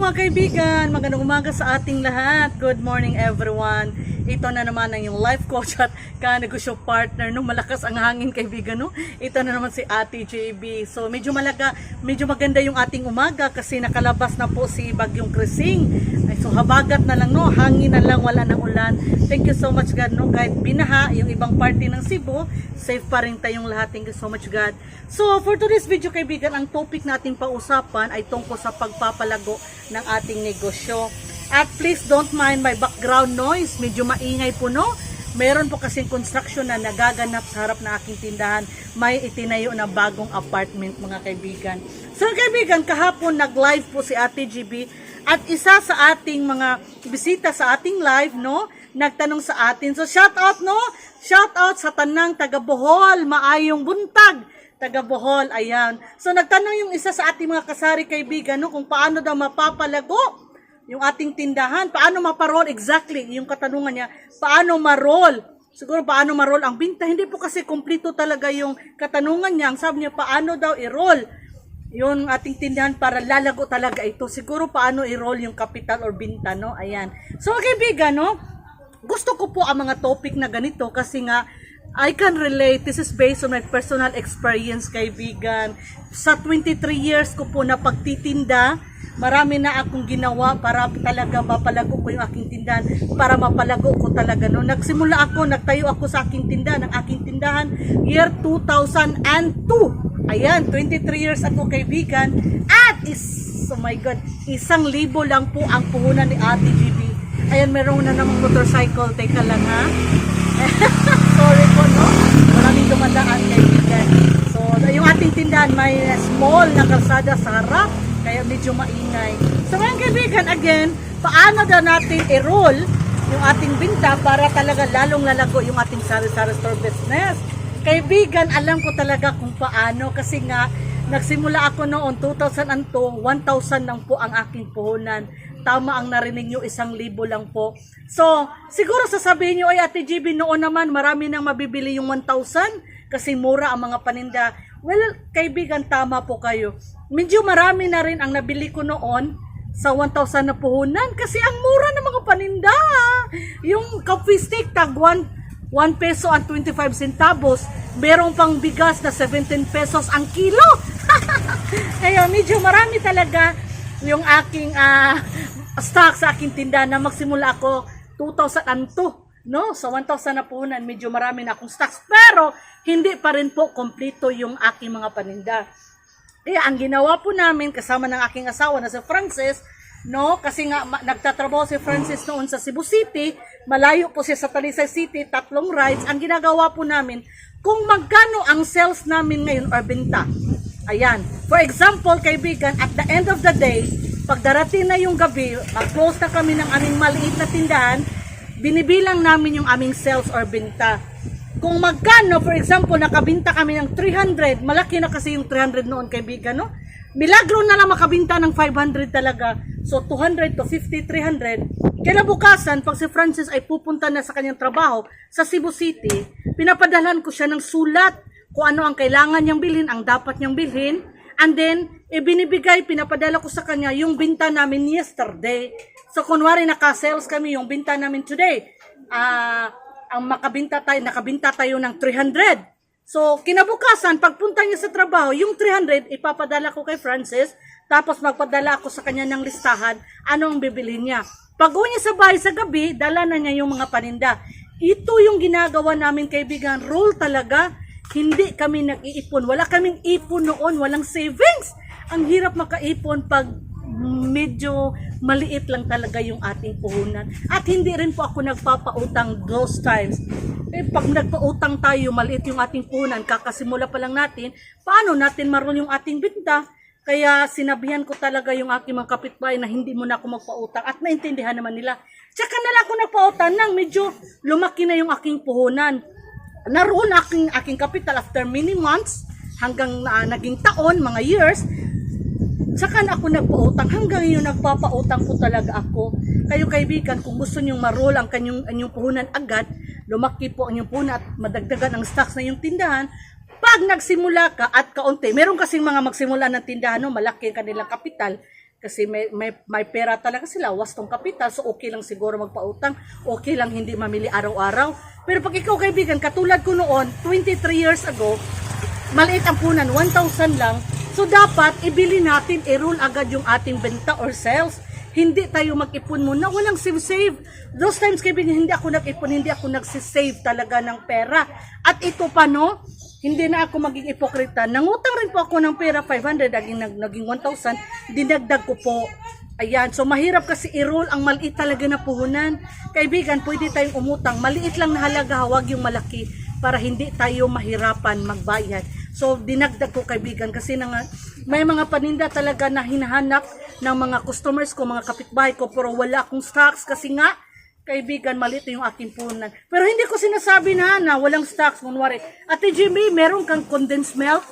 Mga kaibigan, magandang umaga sa ating lahat. Good morning everyone. Ito na naman ang yung life coach at ka-negosyo partner no malakas ang hangin kaibigan no. Ito na naman si Ate JB. So medyo malaga, medyo maganda yung ating umaga kasi nakalabas na po si Bagyong Krising. So habagat na lang no, hangin na lang, wala nang ulan. Thank you so much God no. Kahit binaha yung ibang party ng Cebu, safe pa rin tayong lahat. Thank you so much God. So for today's video kaibigan, ang topic nating pausapan ay tungkol sa pagpapalago ng ating negosyo. At please don't mind my background noise. Medyo maingay po no. Meron po kasing construction na nagaganap sa harap ng aking tindahan. May itinayo na bagong apartment mga kaibigan. So kaibigan, kahapon nag-live po si Ate GB at isa sa ating mga bisita sa ating live no, nagtanong sa atin. So shout out no, shout out sa tanang taga Bohol, maayong buntag. Taga Bohol, ayan. So nagtanong yung isa sa ating mga kasari kaibigan no, kung paano daw mapapalago yung ating tindahan, paano maparol exactly yung katanungan niya, paano marol? Siguro paano marol ang binta, hindi po kasi kumplito talaga yung katanungan niya. Ang sabi niya, paano daw i-roll yung ating tindahan para lalago talaga ito. Siguro paano i-roll yung capital or binta, no? Ayan. So, kaibigan, no? Gusto ko po ang mga topic na ganito kasi nga I can relate. This is based on my personal experience, kaibigan. Sa 23 years ko po na pagtitinda, marami na akong ginawa para talaga mapalago ko yung aking tindahan, para mapalago ko talaga. No? Nagsimula ako, nagtayo ako sa aking tindahan, ng aking tindahan, year 2002. Ayan, 23 years ako kaibigan. At is, oh my God, isang libo lang po ang puhunan ni Ate GB. Ayan, meron na namang motorcycle. Teka lang ha. Sorry po, no? Maraming dumadaan kaibigan. So, yung ating tindahan may small na kalsada sa harap. Kaya medyo maingay. So, ngayon kaibigan, again, paano daw natin i-roll yung ating binta para talaga lalong lalago yung ating sari-sari store business. Kaibigan, alam ko talaga kung paano kasi nga nagsimula ako noon 2002, 1,000 lang po ang aking puhunan. Tama ang narinig nyo, isang libo lang po. So, siguro sasabihin nyo, ay Ate GB, noon naman marami nang mabibili yung 1,000 kasi mura ang mga paninda. Well, kaibigan, tama po kayo. Medyo marami na rin ang nabili ko noon sa 1,000 na puhunan kasi ang mura ng mga paninda. Yung coffee stick, tag 1 1 peso at 25 centavos. Merong pang bigas na 17 pesos ang kilo. Kaya medyo marami talaga yung aking ah, stock sa aking tindahan na magsimula ako 2002. No? Sa 1,000 na puhunan, medyo marami na akong stocks. Pero, hindi pa rin po kompleto yung aking mga paninda. Kaya ang ginawa po namin kasama ng aking asawa na si Francis, no, kasi nga ma- nagtatrabaho si Francis noon sa Cebu City, malayo po siya sa Talisay City, tatlong rides. Ang ginagawa po namin, kung magkano ang sales namin ngayon or benta. Ayan. For example, kaibigan, at the end of the day, pag darating na yung gabi, mag-close na kami ng aming maliit na tindahan, binibilang namin yung aming sales or benta. Kung magkano, for example, nakabinta kami ng 300, malaki na kasi yung 300 noon, kaibigan, no? Milagro na lang makabinta ng 500 talaga. So, 200 to 50, 300. Kinabukasan, pag si Francis ay pupunta na sa kanyang trabaho sa Cebu City, pinapadalan ko siya ng sulat kung ano ang kailangan niyang bilhin, ang dapat niyang bilhin. And then, ibinibigay, pinapadala ko sa kanya yung binta namin yesterday. So, kunwari naka-sales kami yung binta namin today. Ah, ang makabinta tayo, nakabinta tayo ng 300. So, kinabukasan, pagpunta niya sa trabaho, yung 300, ipapadala ko kay Francis, tapos magpadala ako sa kanya ng listahan, ano ang bibili niya. Pag uwi niya sa bahay sa gabi, dala na niya yung mga paninda. Ito yung ginagawa namin kaibigan, rule talaga, hindi kami nag-iipon. Wala kaming ipon noon, walang savings. Ang hirap makaipon pag medyo maliit lang talaga yung ating puhunan. At hindi rin po ako nagpapautang those times. Eh, pag nagpautang tayo, maliit yung ating puhunan, kakasimula pa lang natin, paano natin marol yung ating binta? Kaya sinabihan ko talaga yung aking mga kapitbahay na hindi mo na ako magpautang at naintindihan naman nila. Tsaka na lang ako nagpautang nang medyo lumaki na yung aking puhunan. Naroon aking, aking capital after many months hanggang ah, naging taon, mga years, Saka na ako nagpautang. Hanggang ngayon nagpapautang po talaga ako. Kayo kaibigan, kung gusto niyong marol ang kanyang, anyong puhunan agad, lumaki po ang inyong puhunan at madagdagan ang stocks na yung tindahan, pag nagsimula ka at kaunti, meron kasing mga magsimula ng tindahan, no, malaki ang kanilang kapital, Kasi may, may, may pera talaga sila, wastong kapital, so okay lang siguro magpautang, okay lang hindi mamili araw-araw. Pero pag ikaw kaibigan, katulad ko noon, 23 years ago, maliit ang punan, 1,000 lang. So dapat ibili natin, i-roll agad yung ating benta or sales. Hindi tayo mag-ipon muna, walang save-save. Those times kaibigan, hindi ako nag-ipon, hindi ako nagsisave talaga ng pera. At ito pa no, hindi na ako maging ipokrita. Nangutang rin po ako ng pera, 500, naging, nag- naging 1,000, dinagdag ko po. Ayan, so mahirap kasi i-roll ang maliit talaga na puhunan. Kaibigan, pwede tayong umutang. Maliit lang na halaga, huwag yung malaki para hindi tayo mahirapan magbayad. So, dinagdag ko kaibigan kasi na nga, may mga paninda talaga na hinahanap ng mga customers ko, mga kapitbahay ko, pero wala akong stocks kasi nga, kaibigan, maliit yung aking punan. Pero hindi ko sinasabi na na walang stocks, kunwari. Ate Jimmy, meron kang condensed milk?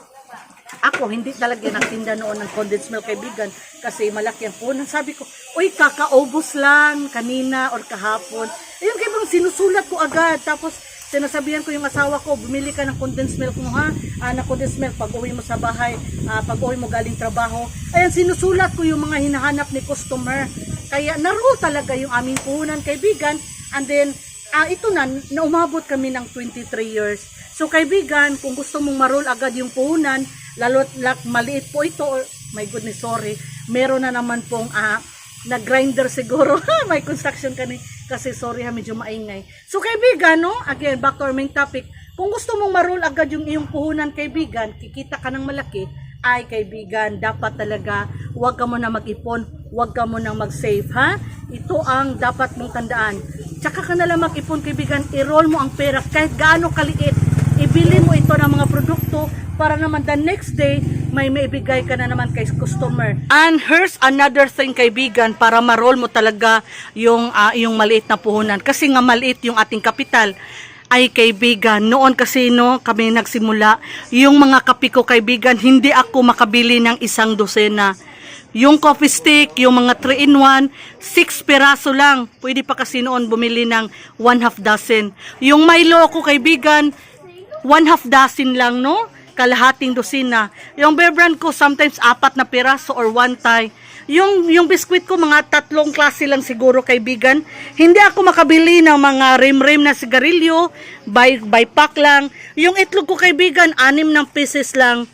Ako, hindi talaga nagtinda noon ng condensed milk kaibigan kasi malaki ang punan. Sabi ko, uy, kakaubos lang kanina or kahapon. Ayun kaibigan, sinusulat ko agad. Tapos, sinasabihan ko yung asawa ko, bumili ka ng condensed milk mo ha, ah, na condensed milk pag uwi mo sa bahay, ah, pag uwi mo galing trabaho. Ayan, sinusulat ko yung mga hinahanap ni customer. Kaya narool talaga yung aming puhunan kaibigan. And then, ah, ito na, na umabot kami ng 23 years. So kaibigan, kung gusto mong marol agad yung puhunan, lalo lak maliit po ito, or, my goodness, sorry, meron na naman pong ah, na grinder siguro. May construction kani kasi sorry ha, medyo maingay. So kaibigan, no? Again, back to our main topic. Kung gusto mong marol agad yung iyong puhunan, kaibigan, kikita ka ng malaki, ay kaibigan, dapat talaga huwag ka mo na mag-ipon, huwag ka mo na mag-save, ha? Ito ang dapat mong tandaan. Tsaka ka na lang mag-ipon, kaibigan, i-roll mo ang pera kahit gaano kaliit. Ibili mo ito ng mga produkto para naman the next day may maibigay ka na naman kay customer. And here's another thing kaibigan para ma-roll mo talaga yung ah, yung maliit na puhunan kasi nga maliit yung ating kapital ay kaibigan, noon kasi no, kami nagsimula, yung mga kapi ko kaibigan, hindi ako makabili ng isang dosena. Yung coffee stick, yung mga 3-in-1, 6 peraso lang. Pwede pa kasi noon bumili ng 1 half dozen. Yung Milo ko kaibigan, 1 half dozen lang, no? Kalahating dosina. Yung bear brand ko, sometimes apat na piraso or one tie. Yung, yung biskwit ko, mga tatlong klase lang siguro, kaibigan. Hindi ako makabili ng mga rim-rim na sigarilyo, by, by pack lang. Yung itlog ko, kaibigan, anim ng pieces lang.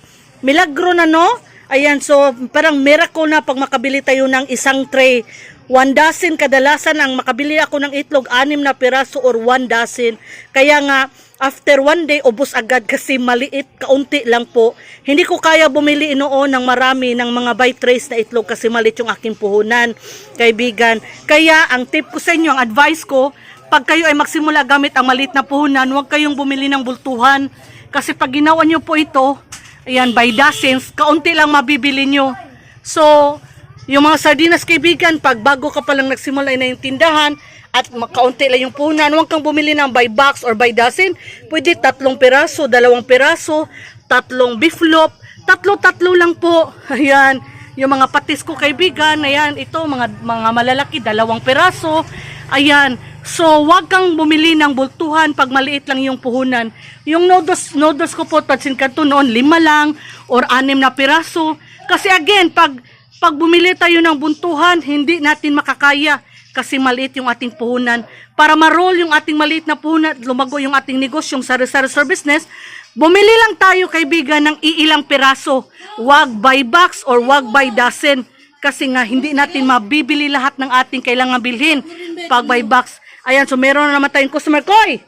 Milagro na, no? Ayan, so parang miracle na pag makabili tayo ng isang tray. One dozen kadalasan ang makabili ako ng itlog, anim na piraso or one dozen. Kaya nga, after one day, ubos agad kasi maliit, kaunti lang po. Hindi ko kaya bumili noon ng marami ng mga by trays na itlog kasi maliit yung aking puhunan, kaibigan. Kaya ang tip ko sa inyo, ang advice ko, pag kayo ay magsimula gamit ang maliit na puhunan, huwag kayong bumili ng bultuhan. Kasi pag ginawa nyo po ito, ayan, by dozens, kaunti lang mabibili nyo. So, yung mga sardinas kaibigan, pag bago ka palang nagsimula na yung tindahan, at makaunti lang yung punan, huwag kang bumili ng by box or by dozen. Pwede tatlong piraso, dalawang piraso, tatlong beef loaf, tatlo-tatlo lang po. Ayan, yung mga patis ko kaibigan, ayan, ito, mga, mga malalaki, dalawang piraso. Ayan, so wag kang bumili ng bultuhan pag maliit lang yung puhunan. Yung noodles, noodles ko po, tatsin kanto noon, lima lang, or anim na piraso. Kasi again, pag pag bumili tayo ng buntuhan, hindi natin makakaya kasi maliit yung ating puhunan. Para ma-roll yung ating maliit na puhunan, lumago yung ating negosyo, yung sari-sari business, bumili lang tayo kaibigan ng iilang piraso. Wag by box or wag by dozen. Kasi nga hindi natin mabibili lahat ng ating kailangan bilhin pag by box. Ayan, so meron na naman tayong customer. Koy!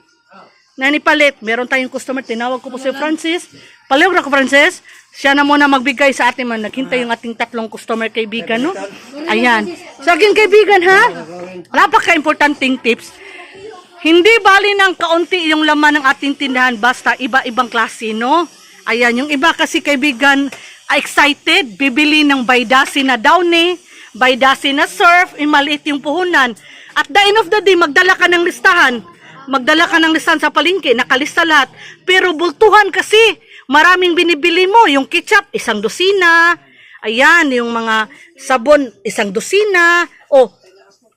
Nani Palit, meron tayong customer. Tinawag ko po si Francis. Palewra ko, Francis. Siya na muna magbigay sa atin man. Naghintay yung ating tatlong customer kaibigan, no? Ayan. Sa akin kaibigan, ha? Napaka-importanting tips. Hindi bali ng kaunti yung laman ng ating tindahan, basta iba-ibang klase, no? Ayan, yung iba kasi kaibigan, excited, bibili ng dozen na downy, dozen na surf, eh, maliit yung puhunan. At the end of the day, magdala ka ng listahan. Magdala ka ng listahan sa palengke, nakalista lahat. Pero bultuhan kasi, maraming binibili mo. Yung ketchup, isang dosina. Ayan, yung mga sabon, isang dosina. O,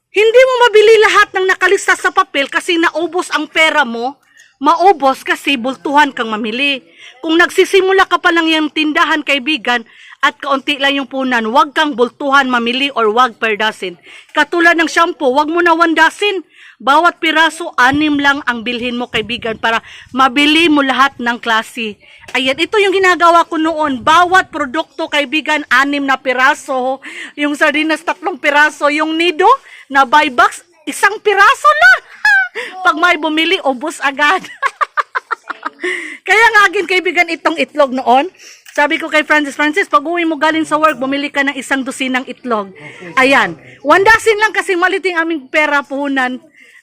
hindi mo mabili lahat ng nakalista sa papel kasi naubos ang pera mo. Maubos kasi bultuhan kang mamili. Kung nagsisimula ka pa lang yung tindahan, kaibigan, at kaunti lang yung punan. Huwag kang bultuhan mamili or wag per dozen. Katulad ng shampoo, wag mo na one dozen. Bawat piraso, anim lang ang bilhin mo kaibigan para mabili mo lahat ng klase. Ayan, ito yung ginagawa ko noon. Bawat produkto kaibigan, anim na piraso. Yung sardinas, tatlong piraso. Yung nido na buy box, isang piraso lang. Pag may bumili, ubos agad. Kaya nga agin kaibigan itong itlog noon. Sabi ko kay Francis, Francis, pag uwi mo galing sa work, bumili ka ng isang dosinang itlog. Ayan. One dozen lang kasi maliting aming pera puhunan.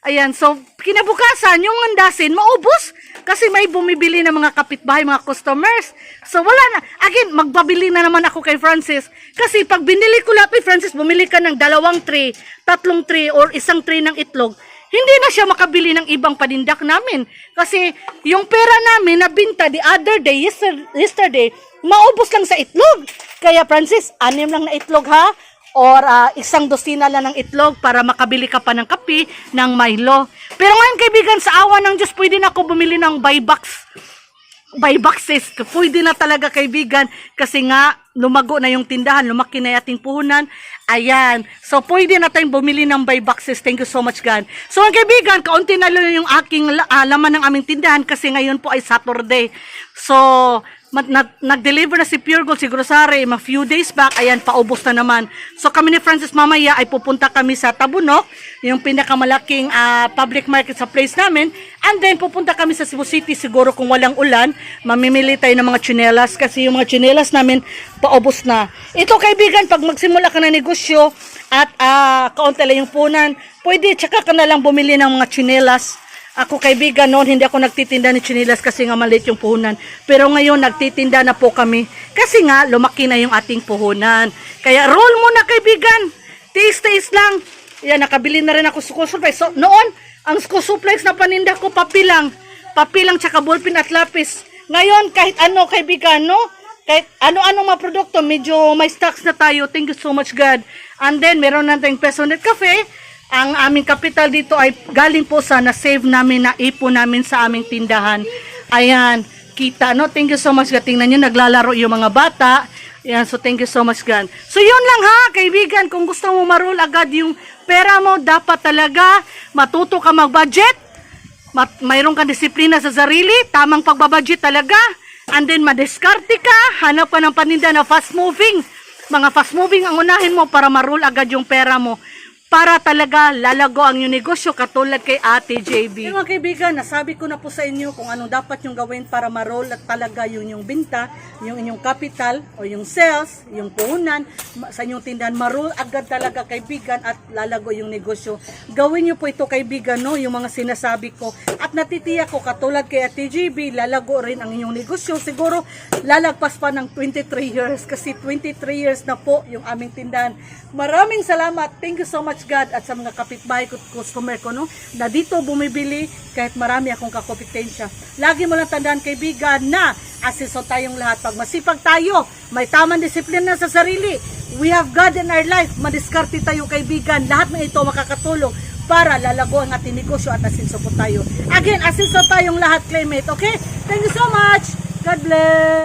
Ayan, so kinabukasan, yung dozen, maubos. Kasi may bumibili ng mga kapitbahay, mga customers. So wala na. Again, magbabili na naman ako kay Francis. Kasi pag binili ko lahat kay Francis, bumili ka ng dalawang tray, tatlong tray, or isang tray ng itlog hindi na siya makabili ng ibang panindak namin. Kasi yung pera namin na binta the other day, yester- yesterday, maubos lang sa itlog. Kaya Francis, anim lang na itlog ha? Or ah, isang dosina lang ng itlog para makabili ka pa ng kape, ng Milo. Pero ngayon kaibigan, sa awa ng Diyos, pwede na ako bumili ng buy box buy boxes. Pwede na talaga kaibigan kasi nga lumago na yung tindahan, lumaki na ating puhunan. Ayan. So, pwede na tayong bumili ng buy boxes. Thank you so much, God. So, ang kaibigan, kaunti na lang yung aking ah, laman ng aming tindahan kasi ngayon po ay Saturday. So, nag-deliver na si Pure Gold, si Grocery, ma few days back, ayan, paubos na naman. So, kami ni Francis mamaya ay pupunta kami sa Tabunok, yung pinakamalaking ah, public market sa place namin. And then, pupunta kami sa Cebu City, siguro kung walang ulan, mamimili tayo ng mga tsinelas kasi yung mga tsinelas namin paubos na. Ito kaibigan, pag magsimula ka na negosyo at ah, kaunti lang yung punan, pwede tsaka ka na lang bumili ng mga tsinelas. Ako kaibigan noon, hindi ako nagtitinda ni Chinilas kasi nga maliit yung puhunan. Pero ngayon, nagtitinda na po kami. Kasi nga, lumaki na yung ating puhunan. Kaya roll muna kaibigan. Taste-taste lang. Yan, nakabili na rin ako supplies. So, noon, ang supplies na paninda ko, papilang. Papilang tsaka ballpen at lapis. Ngayon, kahit ano kaibigan, no? Kahit ano-ano mga produkto, medyo may stocks na tayo. Thank you so much, God. And then, meron na tayong Pesonet Cafe. Ang aming kapital dito ay galing po sa na-save namin, na ipo namin sa aming tindahan. Ayan, kita, no? Thank you so much, God. Tingnan nyo, naglalaro yung mga bata. Ayan, so thank you so much, God. So, yun lang ha, kaibigan. Kung gusto mo marul agad yung pera mo, dapat talaga matuto ka mag-budget. Mat- mayroon kang disiplina sa sarili, tamang pagbabudget talaga. And then, madiskarte ka, hanap ka ng paninda na fast moving. Mga fast moving ang unahin mo para marul agad yung pera mo. Para talaga lalago ang iyong negosyo katulad kay Ate JB. Mga kaibigan, nasabi ko na po sa inyo kung anong dapat yung gawin para marol at talaga yung yung binta, yung inyong capital o yung sales, yung puhunan sa inyong tindahan, marol agad talaga kaibigan at lalago yung negosyo. Gawin niyo po ito kaibigan, no, yung mga sinasabi ko. At natitiyak ko katulad kay Ate JB, lalago rin ang inyong negosyo. Siguro lalagpas pa ng 23 years kasi 23 years na po yung aming tindahan. Maraming salamat. Thank you so much God at sa mga kapitbahay ko, customer ko no, na dito bumibili kahit marami akong kakompetensya. Lagi mo lang tandaan kaibigan na asiso tayong lahat. Pag masipag tayo, may tamang disiplina sa sarili. We have God in our life. Madiskarte tayo kaibigan. Lahat ng ito makakatulong para lalago ang ating negosyo at asinso po tayo. Again, asinso tayong lahat, Claymate. Okay? Thank you so much. God bless.